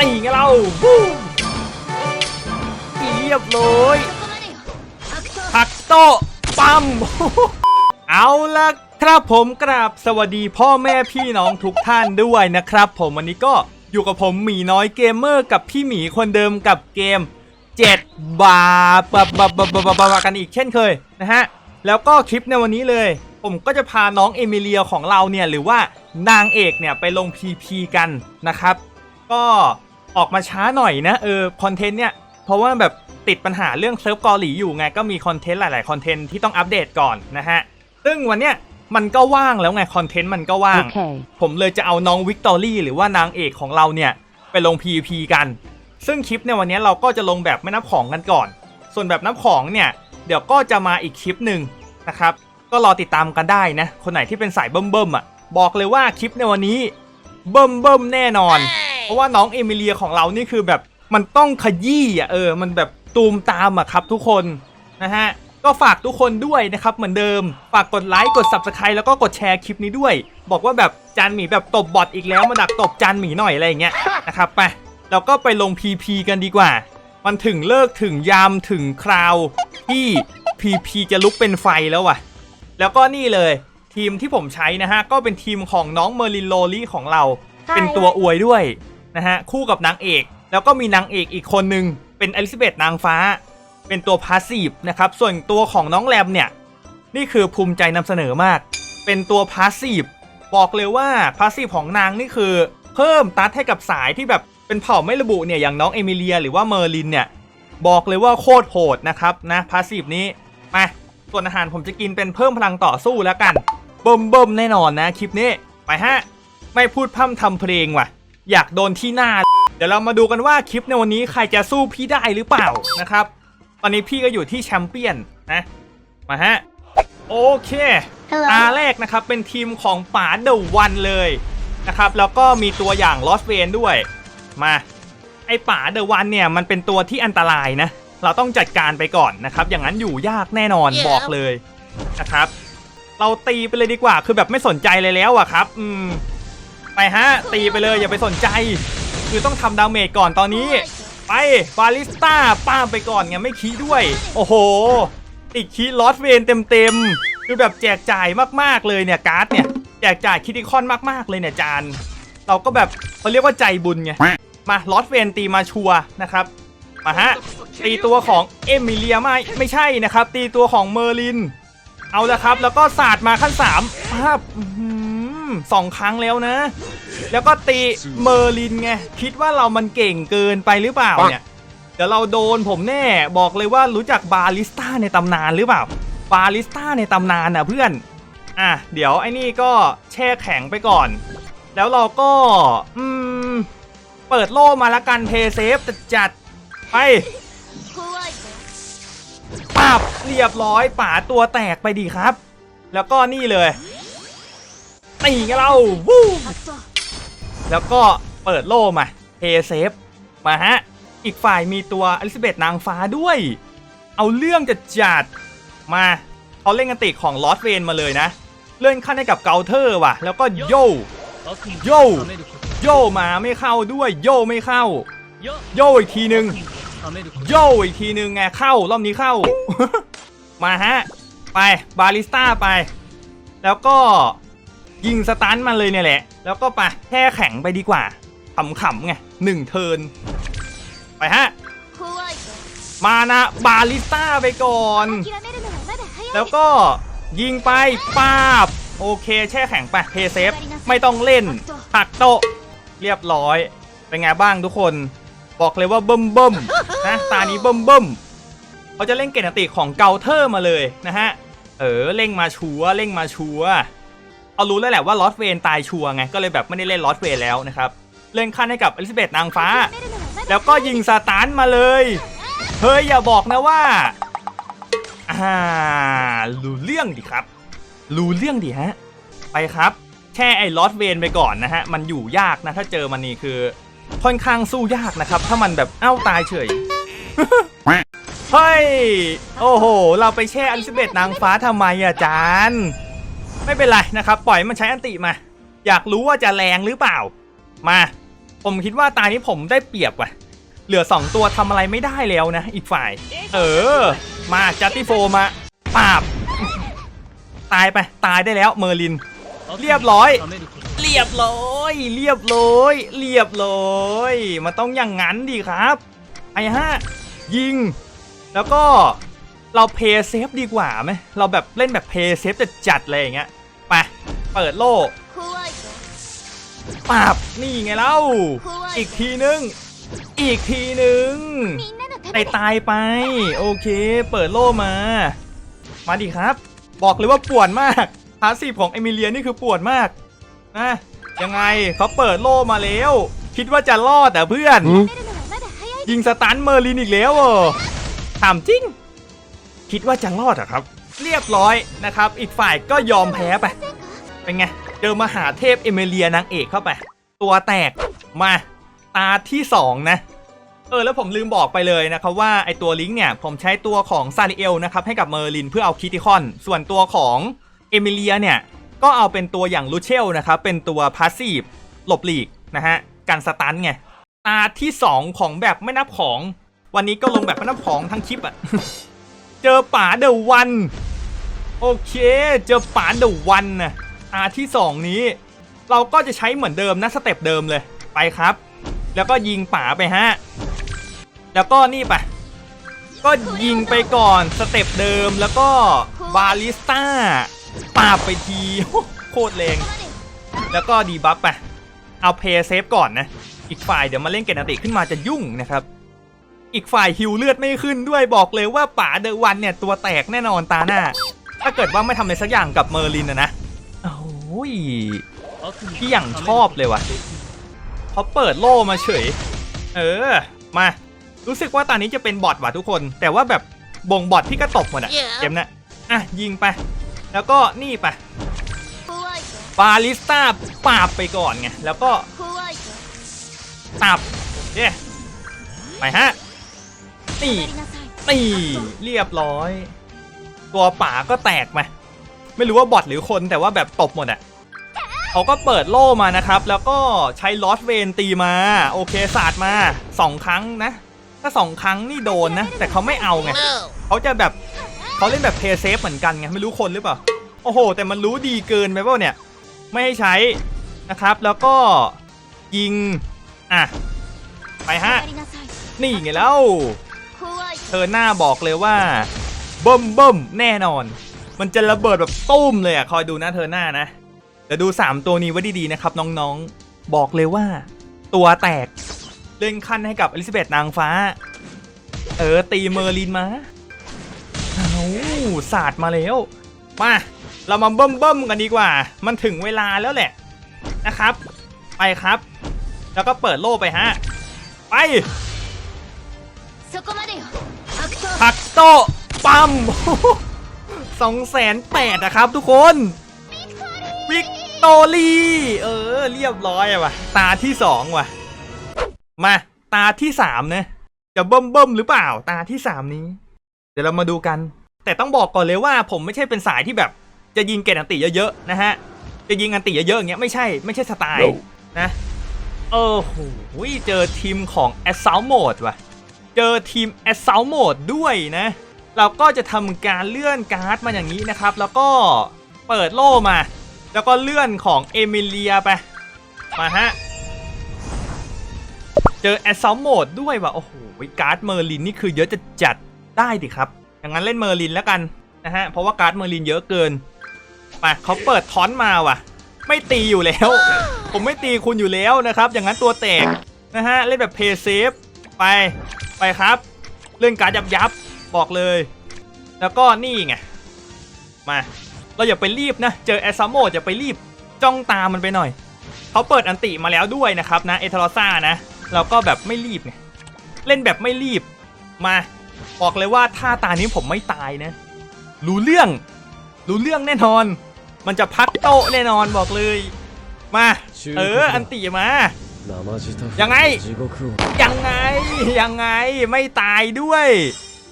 ตีกันเราบูมเรียบเลยหักโตปั๊มเอาล่ะครับผมกราบสวัสดีพ่อแม่พี่น้องทุกท่านด้วยนะครับ ผมวันนี้ก็อยู่กับผมหมีน้อยเกมเมอร์กับพี่หมีคนเดิมกับเกม 7 บาบาบาบาบาบาบากันอีกเช่นเคยนะฮะ แล้วก็คลิปในวันนี้เลย ผมก็จะพาน้องเอมิเลียของเราเนี่ยหรือว่านางเอกเนี่ยไปลง PP กันนะครับ ก็ ออกมาช้าหน่อยนะเออคอนเทนต์เนี่ยเพราะว่าแบบติดปัญหาเรื่องเซิร์ฟเกาหลีอยู่ไงก็มีคอนเทนต์หลาย ๆ คอนเทนต์ที่ต้องอัปเดตก่อนนะฮะซึ่งวันเนี้ยมันก็ว่างแล้วไงคอนเทนต์มันก็ว่าง Okay. ผมเลยจะเอาน้องวิกตอรี่หรือว่านางเอกของเราเนี่ยไปลง PVP กัน ซึ่งคลิปในวันนี้เราก็จะลงแบบไม่นับของกันก่อน ส่วนแบบนับของเนี่ยเดี๋ยวก็จะมาอีกคลิปหนึ่งนะครับก็รอติดตามกันได้นะ คนไหนที่เป็นสายเบิ่มเบิ่มๆอะบอกเลยว่าคลิปในวันนี้เบิ่มเบิ่มๆแน่นอน เพราะว่าน้องเอมิเลียของเรานี่คือแบบมันต้องขยี้อะเออ มันแบบตูมตามอะครับทุกคนนะฮะก็ฝากทุกคนด้วยนะครับเหมือนเดิม ฝากกดไลค์กด subscribe แล้วก็กดแชร์คลิปนี้ด้วย บอกว่าแบบจานหมีแบบตบบอทอีกแล้วมาดักตบจานหมีหน่อยอะไรอย่างเงี้ยนะครับไปเราก็ไปลง PP กันดีกว่า มันถึงเลิกถึงยามถึงคราวที่ PP จะลุกเป็นไฟแล้วว่ะ แล้วก็นี่เลย ทีมที่ผมใช้นะฮะ ก็เป็นทีมของน้องเมอร์ลินโลลี่ของเรา เป็นตัวอวยด้วย นะฮะคู่กับนางเอก แล้วก็มีนางเอกอีกคนนึงเป็นอลิซาเบธนางฟ้า เป็นตัวพาสซีฟนะครับส่วนตัวของน้องแรมเนี่ยนี่คือภูมิใจนำเสนอมาก เป็นตัวพาสซีฟบอกเลยว่าพาสซีฟของนางนี่คือเพิ่มตัดให้กับสายที่แบบเป็นเผ่าไม่ระบุเนี่ยอย่างน้องเอมิเลียหรือว่าเมอร์ลินเนี่ยบอกเลยว่าโคตรโหดนะครับนะพาสซีฟนี้มาส่วนอาหารผมจะกินเป็นเพิ่มพลังต่อสู้แล้วกันเบิ่มเบิ่มแน่นอนนะคลิปนี้ไปฮะไม่พูดพร่ำทำเพลงว่ะ อยากโดนที่หน้า เดี๋ยวเรามาดูกันว่าคลิปในวันนี้ใครจะสู้พี่ได้หรือเปล่านะครับ ตอนนี้พี่ก็อยู่ที่แชมเปี้ยนนะ มาฮะ โอเค Hello. ตาแรกนะครับเป็นทีมของป๋าเดอะวันเลยนะครับแล้วก็มีตัวอย่างลอสเวนด้วย มาไอป๋าเดอะวันเนี่ยมันเป็นตัวที่อันตรายนะ เราต้องจัดการไปก่อนนะครับ อย่างนั้นอยู่ยากแน่นอน Yeah. บอกเลยนะครับ เราตีไปเลยดีกว่าคือแบบไม่สนใจเลยแล้วอะครับ อืม ไปฮะ ตีไปเลยอย่าไปสนใจ คือต้องทำดาเมจก่อนตอนนี้ ไปบาลิสต้าป้ามไปก่อนไงไม่คีด้วย โอ้โห ติดคีลอสเวนเต็มๆคือแบบแจกจ่ายมากๆเลยเนี่ยการ์ดเนี่ยแจกจ่ายคิติคอนมากๆเลยเนี่ยจาน เราก็แบบเขาเรียกว่าใจบุญไงมาลอสเวนตีมาชัวนะครับมาฮะตีตัวของเอมิเลียไม่ไม่ใช่นะครับ ตีตัวของเมอร์ลิน เอาละครับ แล้วก็ศาสตร์มาขั้น3ภาพอื้อหือ สองครั้งแล้วนะ แล้วก็ตีเมอร์ลินไง คิดว่าเรามันเก่งเกินไปหรือเปล่าเนี่ย เดี๋ยวเราโดนผมแน่ บอกเลยว่ารู้จักบาลิสต้าในตำนานหรือเปล่า บาลิสต้าในตำนานอะเพื่อน อะ เดี๋ยวไอ้นี่ก็แช่แข็งไปก่อน แล้วเราก็ อืม เปิดโล่มาละกันเพย์เซฟจัดๆไปปับเรียบร้อยป่าตัวแตกไปดีครับ แล้วก็นี่เลย ตีกันเราวู้แล้วก็เปิดโล่มาเทเซฟมาฮะ อีกฝ่ายมีตัวอลิซาเบธนางฟ้าด้วย เอาเรื่องจะจัดมาเขาเล่นกันติของลอสเวนมาเลยนะ เลื่อนขั้นให้กับเกาเทอร์ว่ะ แล้วก็โยโยโยมาไม่เข้าด้วยโยไม่เข้า โยอีกทีนึงโย่อีกทีนึงไงเข้ารอบนี้เข้า มาฮะ ไปบาลิสต้าไป แล้วก็ ยิงสตันมันเลยเนี่ยแหละ แล้วก็ไปแช่แข็งไปดีกว่าขำๆไงหนึ่งเทิน ไปฮะ มานะบาลิสต้าไปก่อน แล้วก็ยิงไปป้าบ โอเคแช่แข็งไปเพเซฟไม่ต้องเล่นหักโตเรียบร้อย เป็นไงบ้างทุกคน บอกเลยว่าเบิ่มเบิ่มนะตานี้เบิ่มเบิ่มเขาจะเล่นเกณฑ์ติของเกาเทอร์มาเลยนะฮะ เออเร่งมาชัวเร่งมาชัว เอารู้แล้วแหละว่าลอสเวนตายชัวร์ไงก็เลยแบบไม่ได้เล่นลอสเวนแล้วนะครับเล่นขั้นให้กับอลิซาเบธนางฟ้า แล้วก็ยิงสตาร์ทมาเลยเฮ้ยอย่าบอกนะว่าอ่ารู้เรื่องดิครับ รู้เรื่องดิฮะไปครับ แช่ไอ้ลอสเวนไปก่อนนะฮะมันอยู่ยากนะถ้าเจอมันนี่คือ ค่อนข้างสู้ยากนะครับ ถ้ามันแบบเอ้าตายเฉยเฮ้ย โอ้โห เราไปแช่อลิซาเบธนางฟ้าทำไมอะจาน ไม่เป็นไรนะครับ ปล่อยมันใช้อันติมา อยากรู้ว่าจะแรงหรือเปล่า มา ผมคิดว่าตานี้ผมได้เปรียบว่ะ เหลือ 2 ตัวทำอะไรไม่ได้แล้วนะ อีกฝ่าย เออ มาจัตติโฟมาปราบ ตายไปตายได้แล้วเมอร์ลิน เรียบร้อย เรียบร้อย เรียบร้อย เรียบร้อยมันต้องอย่างนั้นดีครับ ไอ้ฮะยิง แล้วก็เราเพย์เซฟดีกว่าไหมเราแบบเล่นแบบเพย์เซฟจะจัดๆเลยอย่างเงี้ย เปิดโล่ปาบนี่ไงเล่า อีกทีนึง อีกทีนึงตาตายไป โอเค เปิดโล่มา มาดิครับ บอกเลยว่าปวดมากพาสซีฟของเอมิเลียนี่คือปวดมากนะยังไงเขาเปิดโล่มาแล้ว คิดว่าจะรอดแต่เพื่อน ยิงสตันเมอร์ลินอีกแล้วเออถามจริง คิดว่าจะรอดเหรอครับ เรียบร้อยนะครับ อีกฝ่ายก็ยอมแพ้ไป เป็นไง เจอมหาเทพเอเมเลียนางเอกเข้าไป ตัวแตกมาตาที่ 2 นะ เออแล้วผมลืมบอกไปเลยนะครับว่าไอตัวลิงเนี่ย ผมใช้ตัวของซาริเอลนะครับให้กับเมอร์ลินเพื่อเอาคิติคอน ส่วนตัวของเอมิเลียเนี่ย ก็เอาเป็นตัวอย่างลูเชลนะครับเป็นตัวพาสซีฟหลบหลีกนะฮะกันสตันไงตาที่ 2 ของแบบไม่นับของ วันนี้ก็ลงแบบไม่นับของทั้งคลิปอะเจอป๋าเดอะวัน โอเค เจอป๋าเดอะวันนะ อาที่ 2 นี้ เราก็จะใช้เหมือนเดิมนะสเต็ปเดิมเลยไปครับ แล้วก็ยิงป่าไปฮะแล้วก็นี่ไปก็ยิงไปก่อนสเต็ปเดิมแล้วก็บาลิสต้าปาบไปทีโคตรแรงแล้วก็ดีบัฟไปเอาเพย์เซฟก่อนนะ อีกฝ่ายเดี๋ยวมาเล่นเกนติขึ้นมาจะยุ่งนะครับ อีกฝ่ายฮิวเลือดไม่ขึ้นด้วยบอกเลยว่าป่าเดอะวันเนี่ยตัวแตกแน่นอนตาหน้า ถ้าเกิดว่าไม่ทำอะไรสักอย่างกับเมอร์ลินนะนะ อ้ยพี่อย่างชอบเลยว่ะเขาเปิดโล่มาเฉย เออ มา รู้สึกว่าตอนนี้จะเป็นบอทว่ะทุกคน แต่ว่าแบบบ่งบอทพี่ก็ตกหมดอะเกมนะอะ ยิงไป แล้วก็นี่ไปบาลิสตาปาบไปก่อนไง แล้วก็ตับเย้ไปฮะ นี่ นี่ เรียบร้อย ตัวป่าก็แตกมา ไม่รู้ว่าบอทหรือคนแต่ว่าแบบตบหมดอะเขาก็เปิดโล่มานะครับ แล้วก็ใช้ลอสเวนตีมา โอเคสาดมาสองครั้งนะ ถ้าสองครั้งนี่โดนนะ แต่เขาไม่เอาไงเขาจะแบบเขาเล่นแบบเพย์เซฟเหมือนกันไงไม่รู้คนหรือเปล่า โอ้โห แต่มันรู้ดีเกินไปเปล่าเนี่ย ไม่ให้ใช้นะครับ แล้วก็ยิง อะ ไปฮะ นี่ไงแล้วเธอหน้าบอกเลยว่าบ่มบ่มแน่นอน มันจะระเบิดแบบตุ้มเลยอะ คอยดูหน้าเธอหน้านะแต่ดู 3 ตัวนี้ไว้ดีๆนะครับ น้องๆ บอกเลยว่า ตัวแตก เล่นขั้นให้กับอลิซาเบธนางฟ้า เออ ตีเมอร์ลินมาเอาศาสตร์มาแล้ว มา เรามาเบิ่มๆกันดีกว่า มันถึงเวลาแล้วแหละนะครับ ไปครับ แล้วก็เปิดโล่ไปฮะ ไปพักโตปั๊ม สองแสนแปดนะครับทุกคน วิกตอรี่ เออ เรียบร้อยอะว่ะ ตาที่สองว่ะ มาตาที่สามนะ จะเบิ่มเบิ่มๆหรือเปล่า ตาที่สามนี้ เดี๋ยวเรามาดูกัน แต่ต้องบอกก่อนเลยว่าผมไม่ใช่เป็นสายที่แบบ จะยิงเกตอันติเยอะๆนะฮะ จะยิงอันติเยอะๆอย่างเงี้ยไม่ใช่ไม่ใช่สไตล์นะเออโหเจอทีมของ Assault Mode ว่ะ เจอทีม Assault Mode ด้วยนะ เราก็จะทำการเลื่อนการ์ดมาอย่างนี้นะครับ แล้วก็เปิดโล่มา แล้วก็เลื่อนของเอมิเลียไป มาฮะ เจอ Assault Mode ด้วยว่ะ โอ้โห การ์ดเมอร์ลินนี่คือเยอะจะจัดได้ดิครับ อย่างนั้นเล่นเมอร์ลินแล้วกันนะฮะ เพราะว่าการ์ดเมอร์ลินเยอะเกิน ไปเขาเปิดทอนมาว่ะ ไม่ตีอยู่แล้ว ผมไม่ตีคุณอยู่แล้วนะครับ อย่างนั้นตัวแตกนะฮะ เล่นแบบเพย์เซฟ ไป ไปครับเรื่องการยับยับ บอกเลย แล้วก็นี่ไง มา เราอย่าไปรีบนะ เจอแอสซามโมอย่าไปรีบจ้องตามมันไปหน่อย เขาเปิดอันติมาแล้วด้วยนะครับนะเอทารอซ่านะ เราก็แบบไม่รีบไง เล่นแบบไม่รีบ มา บอกเลยว่าถ้าตานี้ผมไม่ตายนะ รู้เรื่อง รู้เรื่องแน่นอน มันจะพักโต๊ะแน่นอนบอกเลย มา เออ อันติมา ยังไง ยังไง ยังไง ไม่ตายด้วย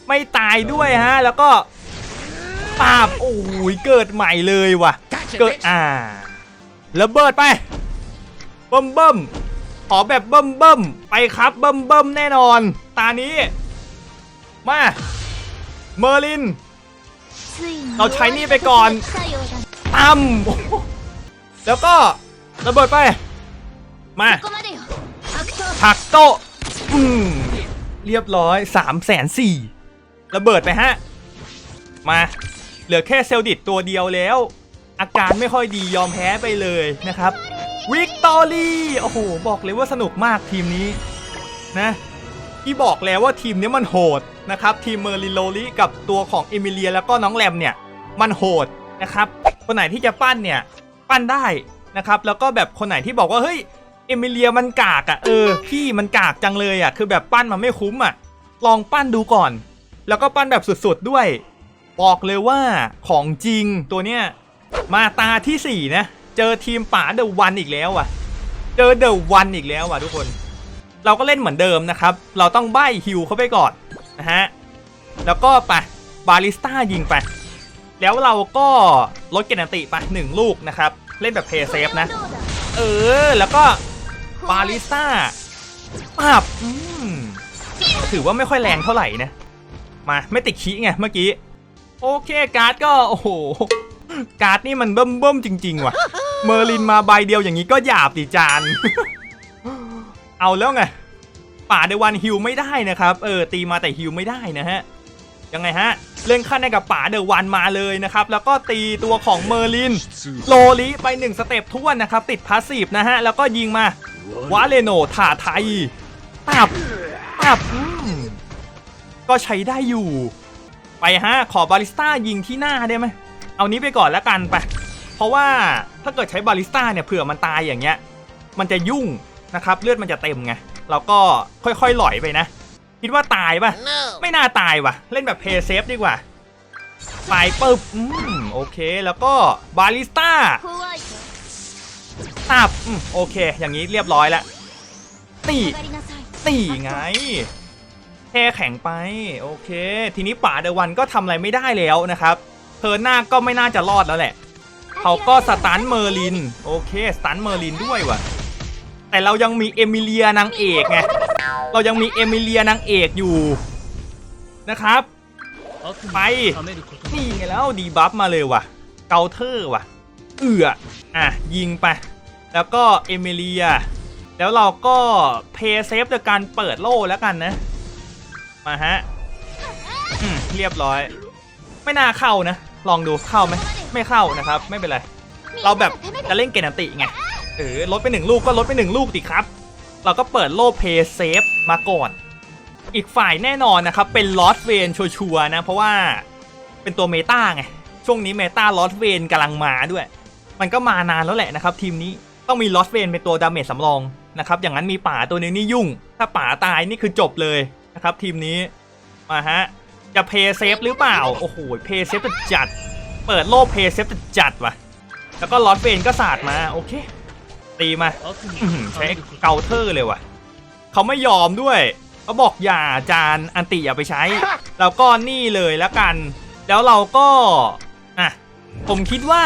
ไม่ตายด้วยฮะ แล้วก็ปาบโอ้ยเกิดใหม่เลยว่ะ เกิดอ่าระเบิดไปเบิ่มเบิ่มขอแบบเบิ่มเบิ่มไปครับเบิ่มเบิ่มแน่นอน ตานี้ มา เมอร์ลิน เราใช้นี่ไปก่อนตั้มแล้วก็ระเบิดไป มาถักโตเรียบร้อยสามแสนสี่ ระเบิดไปฮะ มาเหลือแค่เซลดิตตัวเดียวแล้ว อาการไม่ค่อยดียอมแพ้ไปเลยนะครับวิกตอรี่โอ้โหบอกเลยว่าสนุกมากทีมนี้นะที่บอกแล้วว่าทีมนี้มันโหดนะครับทีมเมอร์ลิโลลิกับตัวของเอมิเลียแล้วก็น้องแรมเนี่ยมันโหดนะครับคนไหนที่จะปั้นเนี่ยปั้นได้นะครับแล้วก็แบบคนไหนที่บอกว่าเฮ้ยเอมิเลียมันกากอะ่ะเออพี่มันกากจังเลยอะ่ะคือแบบปั้นมันไม่คุ้มอะ่ะลองปั้นดูก่อน แล้วก็ปั้นแบบสุดๆด้วย บอกเลยว่าของจริงตัวเนี้ยมาตาที่ 4 นะ เจอทีมป่าเดอะวันอีกแล้วอะ เจอเดอะวันอีกแล้วอะทุกคน เราก็เล่นเหมือนเดิมนะครับ เราต้องใบ้ฮิวเข้าไปก่อนนะฮะ แล้วก็ปะบาลิสต้ายิงไป แล้วเราก็ลดเกณฑ์ติไปหนึ่งลูกนะครับ เล่นแบบเพย์เซฟนะ เออ แล้วก็บาลิสต้าปับถือว่าไม่ค่อยแรงเท่าไหร่นะ มาไม่ติดขี้ไงเมื่อกี้ โอเคการ์ดก็โอ้โหการ์ดนี่มันเบิ่มเบิ่มจริง ๆ ว่ะ เมอร์ลินมาใบเดียวอย่างนี้ก็หยาบดิจาน เอาแล้วไง ป่าเดวันฮิวไม่ได้นะครับ เออตีมาแต่ฮิวไม่ได้นะฮะ ยังไงฮะ เล่นขั้นในกับป่าเดวันมาเลยนะครับ แล้วก็ตีตัวของเมอร์ลิน โลลิไปหนึ่งสเต็ปท้วนนะครับ ติดพาสซีฟนะฮะ แล้วก็ยิงมาวาเลโนถาไทยปับปับ ก็ใช้ได้อยู่ ไปฮะขอบาริสต้ายิงที่หน้าได้ไหมเอานี้ไปก่อนแล้วกันไป เพราะว่าถ้าเกิดใช้บาริสต้าเนี่ยเผื่อมันตายอย่างเงี้ย มันจะยุ่งนะครับเลือดมันจะเต็มไงเราก็ค่อยๆหล่อยไปนะ คิดว่าตายปะ no. ไม่น่าตายวะเล่นแบบเพย์เซฟดีกว่าไปปึ๊บอืมโอเคแล้วก็บาริสต้าตับอืมโอเค อย่างนี้เรียบร้อยแล้วตีตีไง แค่แข็งไปโอเค ทีนี้ป่าเดวันก็ทำอะไรไม่ได้แล้วนะครับเธอหน้าก็ไม่น่าจะรอดแล้วแหละ เขาก็สตันเมอร์ลินโอเคสตันเมอร์ลินด้วยว่ะแต่เรายังมีเอมิเลียนางเอกไงเรายังมีเอมิเลียนางเอกอยู่นะครับไปนี่ไงแล้วดีบัฟมาเลยว่ะ เกาเทอร์ว่ะ เอืออะยิงไป แล้วก็เอมิเลีย แล้วเราก็เพย์เซฟโดยการเปิดโล่แล้วกันนะ มาฮะอืมเรียบร้อย ไม่น่าเข้านะ ลองดูเข้าไหมไม่เข้านะครับ ไม่เป็นไร เราแบบจะเล่นเกณฑ์อันติไงเออลดไปหนึ่งลูกก็ลดไปหนึ่งลูกดิครับ เราก็เปิดโล่เพย์เซฟมาก่อน อีกฝ่ายแน่นอนนะครับ เป็นลอสเวนชัวร์นะ เพราะว่าเป็นตัวเมตาไง ช่วงนี้เมตาลอสเวนกำลังมาด้วย มันก็มานานแล้วแหละนะครับ ทีมนี้ต้องมีลอสเวนเป็นตัวดาเมจสำรองนะครับ อย่างนั้นมีป่าตัวนึงนี่ยุ่ง ถ้าป่าตายนี่คือจบเลย ครับทีมนี้มาฮะจะเพย์เซฟหรือเปล่า โอ้โหเพย์เซฟจะจัด เปิดโล่เพย์เซฟจะจัดว่ะ แล้วก็ลอสเวนก็สาดมาโอเค ตีมาใช้เกาเทอร์เลยว่ะเขาไม่ยอมด้วยเขาบอกอย่าจานอันติอย่าไปใช้ แล้วก็นี่เลยแล้วกัน แล้วเราก็อะผมคิดว่า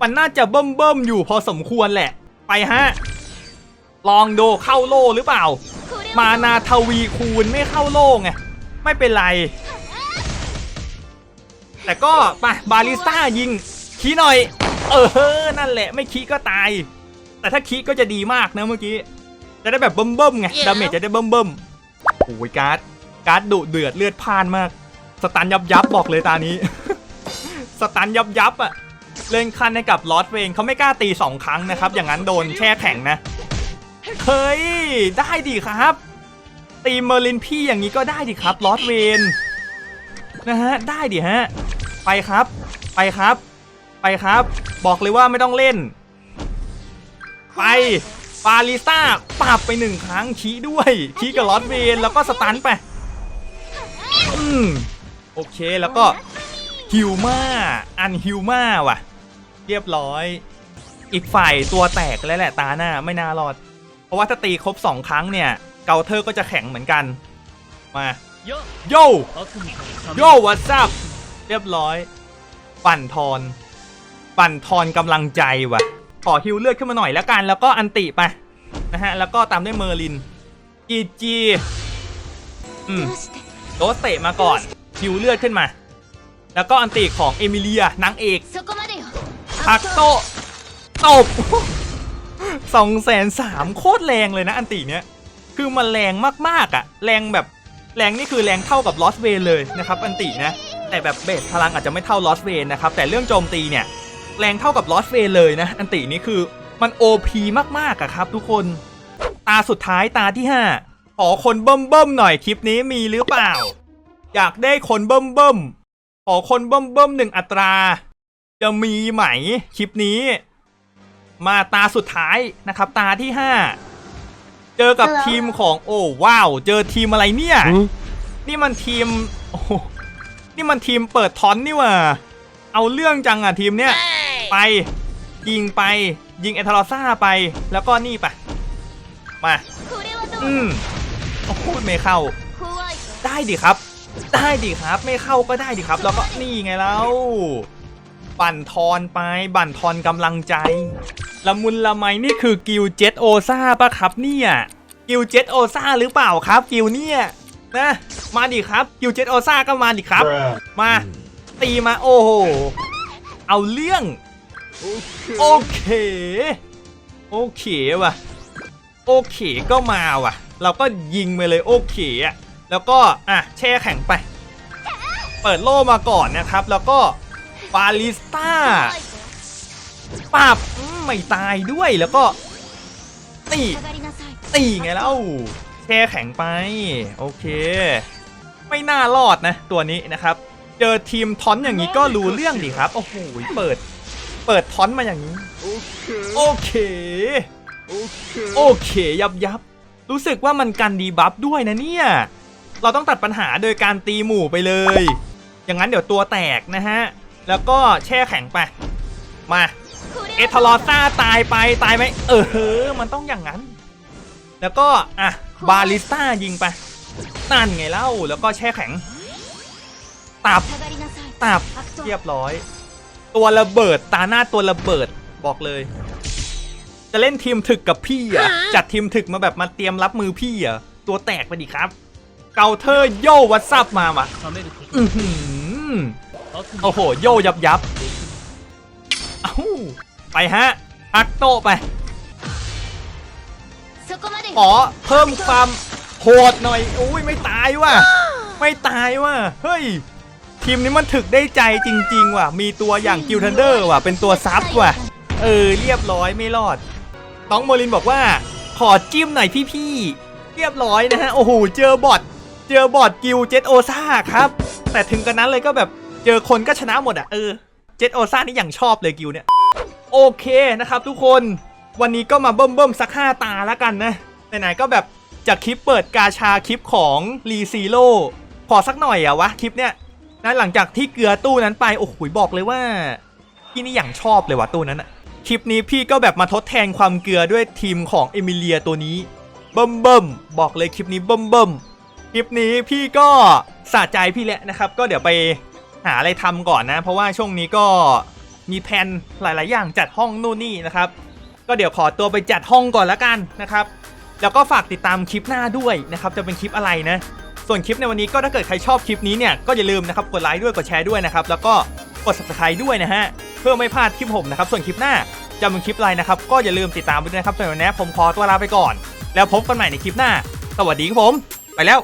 มันน่าจะเบิ่มเบิ่มๆอยู่พอสมควรแหละ ไปฮะ ลองดูเข้าโล่หรือเปล่า มานาทวีคูณไม่เข้าโล่ไงไม่เป็นไร แต่ก็ไปบาลิสต้ายิงคีหน่อย เออนั่นแหละไม่คีก็ตาย แต่ถ้าคีก็จะดีมากนะเมื่อกี้ จะได้แบบเบิ่มๆไงดาเมจจะได้เบิ่มๆโอ้ยการ์ดการ์ดดุเดือดเลือดพ่านมาก สตันยับยับบอกเลยตานี้ สตันยับยับอะเล่นคันให้กับลอสเวงเขาไม่กล้าตี 2 ครั้งนะครับ อย่างนั้นโดนแช่แข็งนะ เฮ้ย ได้ดีครับ ตีเมอร์ลินพี่อย่างนี้ก็ได้ดิครับลอสเวนนะฮะ ได้ดิฮะ ไปครับ ไปครับ ไปครับ บอกเลยว่าไม่ต้องเล่น ไปปาลิซ่าปรับไปหนึ่งครั้งชี้ด้วยชี้กับลอสเวนแล้วก็สตันไป อืม โอเคแล้วก็ฮิวมาอันฮิวมาว่ะ เรียบร้อย อีกฝ่ายตัวแตกแล้วแหละตาหน้าไม่น่ารอด เพราะว่าถ้าตีครบ 2 ครั้งเนี่ย เกาเธอก็จะแข็งเหมือนกัน มาโยโย่วัตซับเรียบร้อย ปั่นทอน ปั่นทอนกำลังใจวะขอฮิวเลือดขึ้นมาหน่อยแล้วกัน แล้วก็อันติไปนะฮะ แล้วก็ตามด้วยเมอร์ลินจีจีอืมโดสเตะมาก่อนฮิวเลือดขึ้นมา แล้วก็อันติของเอมิเลียนางเอกพักโตตบ สองแสนสามโคตรแรงเลยนะอันติเนี้ย คือมันแรงมากๆอะ่ะ แรงแบบแรงนี่คือแรงเท่ากับลอสเวนเลยนะครับอันตินะ แต่แบบเบสพลังอาจจะไม่เท่าลอสเวนนะครับ แต่เรื่องโจมตีเนี่ย แรงเท่ากับลอสเวนเลยนะ อันตินี้คือมัน OP มากๆอะครับ ทุกคน ตาสุดท้ายตาที่5ขอคนเบิ่มเบิ่มหน่อยคลิปนี้มีหรือเปล่า อยากได้คนเบิ่มเบิ่มขอคนเบิ่มเบิ่มหนึ่งอัตรา จะมีไหมคลิปนี้ มาตาสุดท้ายนะครับ ตาที่ห้าเจอกับทีมของโอ้ว้าว เจอทีมอะไรเนี่ย นี่มันทีมโอ้นี่มันทีมเปิดทอนนี่ว่าเอาเรื่องจังอะทีมเนี้ยไปยิงไป ยิงเอทารอซ่าไปแล้วก็นี่ไปมาอืมพูดไม่เข้า ได้ดิครับ ได้ดิครับ ไม่เข้าก็ได้ดิครับ แล้วก็นี่ไงแล้ว บั่นทอนไป บั่นทอนกำลังใจ ละมุนละไมนี่คือกิลเจ็ตโอซาปะครับเนี่ยกิลเจ็ตโอซาหรือเปล่าครับกิลเนี่ยนะมาดิครับกิลเจ็ตโอซาก็มาดิครับ มาตีมาโอ้โหเอาเรื่องโอเคโอเคว่ะโอเคก็มาว่ะ เราก็ยิงไปเลยโอเคอะแล้วก็อะแช่แข็งไป เปิดโล่มาก่อนนะครับ แล้วก็ ปาลิสต้าปับไม่ตายด้วยแล้วก็ตีตีไงแล้วแช่แข็งไป โอเค ไม่น่ารอดนะ ตัวนี้นะครับ เจอทีมทอนอย่างนี้ก็รู้เรื่องดีครับ โอ้โหเปิด เปิดทอนมาอย่างนี้ โอเค โอเค ยับยับรู้สึกว่ามันกันดีบัฟด้วยนะเนี่ย เราต้องตัดปัญหาโดยการตีหมู่ไปเลย อย่างนั้นเดี๋ยวตัวแตกนะฮะ แล้วก็แช่แข็งไป มาเอทลอซ่าตายไปตายไหมเออมันต้องอย่างนั้น แล้วก็อะบาลิสต้ายิงไปนั่นไงเล่าแล้วก็แช่แข็ง ตับตับเรียบร้อย ตัวระเบิดตาหน้าตัวระเบิดบอกเลย จะเล่นทีมถึกกับพี่อะจัดทีมถึกมาแบบมาเตรียมรับมือพี่อะตัวแตกไปดิครับ เกาเธอโย่วัตซับมา嘛อือหืะ โอ้โห โย่ยับยับเอ้ไปฮะอักโตไปขอเพิ่มความโหดหน่อยอุ้ยไม่ตายว่ะ ไม่ตายว่ะ เฮ้ย ทีมนี้มันถึกได้ใจจริง ๆ ว่ะ มีตัวอย่างกิลทันเดอร์ว่ะ เป็นตัวซับว่ะ เออ เรียบร้อยไม่รอด ต้องโมลินบอกว่า ขอจิ้มหน่อยพี่ๆ เรียบร้อยนะฮะ โอ้โห เจอบอทเจอบอทกิลเจ็ตโอซ่าครับ แต่ถึงกันนั้นเลยก็แบบ เจอคนก็ชนะหมดอะเออเจ็ตโอซ่านี่อย่างชอบเลยกิลเนี่ย โอเคนะครับทุกคนวันนี้ก็มาเบิ่มเบิ่มสักห้าตาแล้วกันนะไหนๆก็แบบจากคลิปเปิดกาชาคลิปของรีซีโร่ขอสักหน่อยอะวะคลิปเนี้ยนะหลังจากที่เกลือตู้นั้นไปโอ้โหบอกเลยว่าพี่นี่อย่างชอบเลยว่ะตู้นั้นอะคลิปนี้พี่ก็แบบมาทดแทนความเกลือด้วยทีมของเอมิเลียตัวนี้เบิ่มเบิ่มบอกเลยคลิปนี้เบิ่มเบิ่มคลิปนี้พี่ก็สะใจพี่แหละนะครับ ก็เดี๋ยวไปาอะไรทำก่อนนะ เพราะว่าช่วงนี้ก็มีแผนหลาย ๆ อย่างจัดห้องนู่นนี่นะครับ ก็เดี๋ยวขอตัวไปจัดห้องก่อนละกันนะครับ แล้วก็ฝากติดตามคลิปหน้าด้วยนะครับ จะเป็นคลิปอะไรนะ ส่วนคลิปในวันนี้ก็ถ้าเกิดใครชอบคลิปนี้เนี่ยก็อย่าลืมนะครับกดไลค์ด้วยกดแชร์ด้วยนะครับ แล้วก็กด subscribe ด้วยนะฮะเพื่อไม่พลาดคลิปผมนะครับ ส่วนคลิปหน้าจะเป็นคลิปอะไรนะครับ ก็อย่าลืมติดตามด้วยนะครับสำหรับวันนี้ผมขอตัวลาไปก่อน แล้วพบกันใหม่ในคลิปหน้า สวัสดีครับผม ไปแล้ว